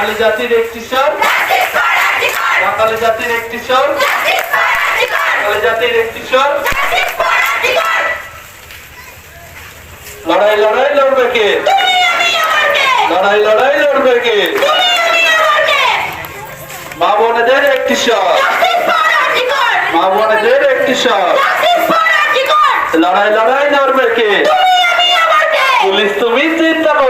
বাঙালি জাতির একটি স্বর। বাঙালি জাতির একটি স্বর। বাঙালি জাতির একটি স্বর। লড়াই লড়াই লড়বে কে? লড়াই লড়াই লড়বে কে? মা বোনেদের একটি স্বর। মা বোনেদের একটি স্বর। লড়াই লড়াই লড়বে কে? পুলিশ তুমি চিন্তা করো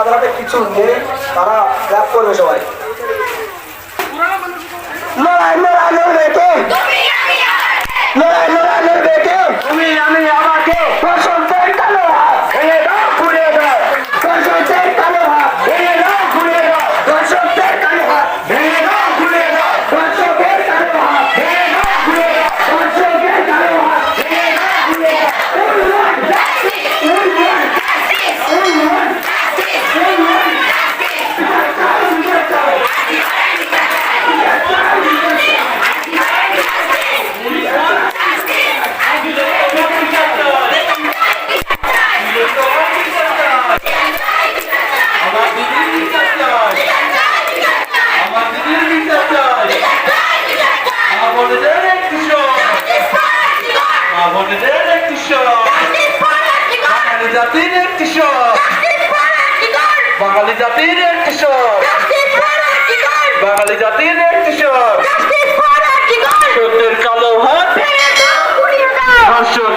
দাদার হাতে কিছু নেই তারা ক্লাপ করবে সবাই। লড়াই লড়াই লড়বে কে? লড়াই লড়াই লড়বে কে? তুমি আমি আমাকে বসন্তের কালো হাত ভেঙে দাও ঘুরে দাও বসন্তের কালো হাত ভেঙে দাও ঘুরে দাও বসন্তের কালো হাত ভেঙে দাও ঘুরে দাও বসন্তের কালো হাত ভেঙে দাও ঘুরে দাও বসন্তের কালো হাত ভেঙে দাও ঘুরে দাও উন্নয়ন উন্নয়ন উন্নয়ন উন্নয়ন আমার দিদির বিচার চাই আমার দিদির বিচার চাই মা বোনেদের একটি স্বর মা বোনেদের একটি স্বর বাঙালি জাতির একটি স্বর বাঙালি জাতির একটি স্বর বাঙালি জাতির একটি স্বর সত্যের কালো হাত। ধর্ষকদের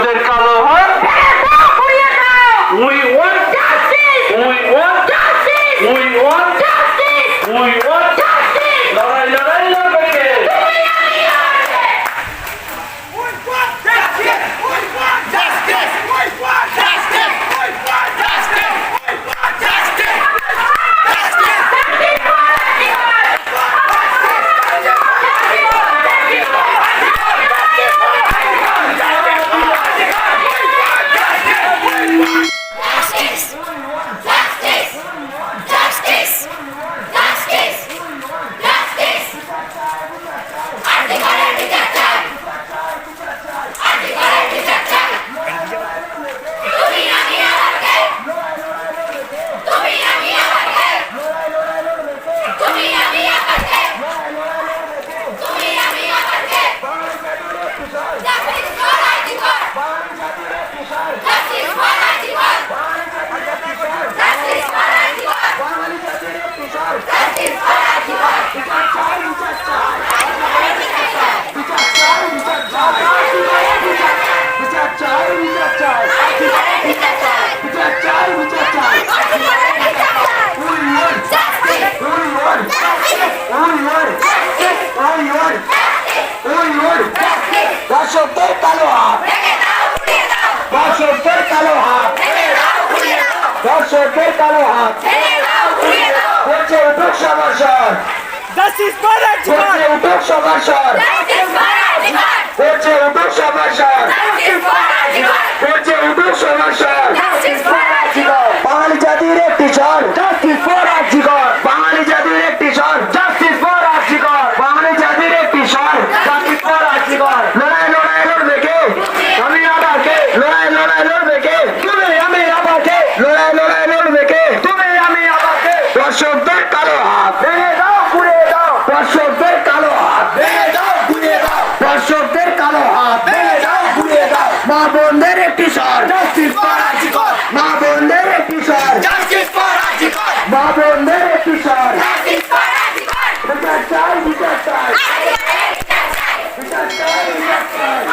কালো হাত। বলছে উঠুক Archibald! করছে উঠুক সমস্যার করছে উঠুক সমস্যার করছে উঠুক সমস্যার বাঙালি জাতির একটি স্বর জাস্টিস ফর আর্জিকর বাঙালি জাতির একটি স্বর জাস্টিস ফর আর্জিকর বাঙালি জাতির একটি স্বর জাস্টিস ফর আর্জিকর লড়াই লড়াই লড়বে কে আমি আবার কে লড়াই লড়াই লড়বে কে তুমি আমি আবার কে লড়াই লড়াই লড়বে কে তুমি আমি আবার কে দর্শকদের কালো হাত ভেঙে দাও ঘুরিয়ে দাও দর্শকদের কালো হাত ভেঙে দাও ঘুরিয়ে দাও। দর্শকদের কালো হাত ভেঙে দাও ঘুরিয়ে দাও। মা বোনদের একটি স্বর। জাস্টিস ফর আর্জিকর মা বোনদের একটি স্বর। জাস্টিস ফর মা বোনদের একটি স্বর। বিচার চাই বিচার চাই। বিচার চাই বিচার চাই।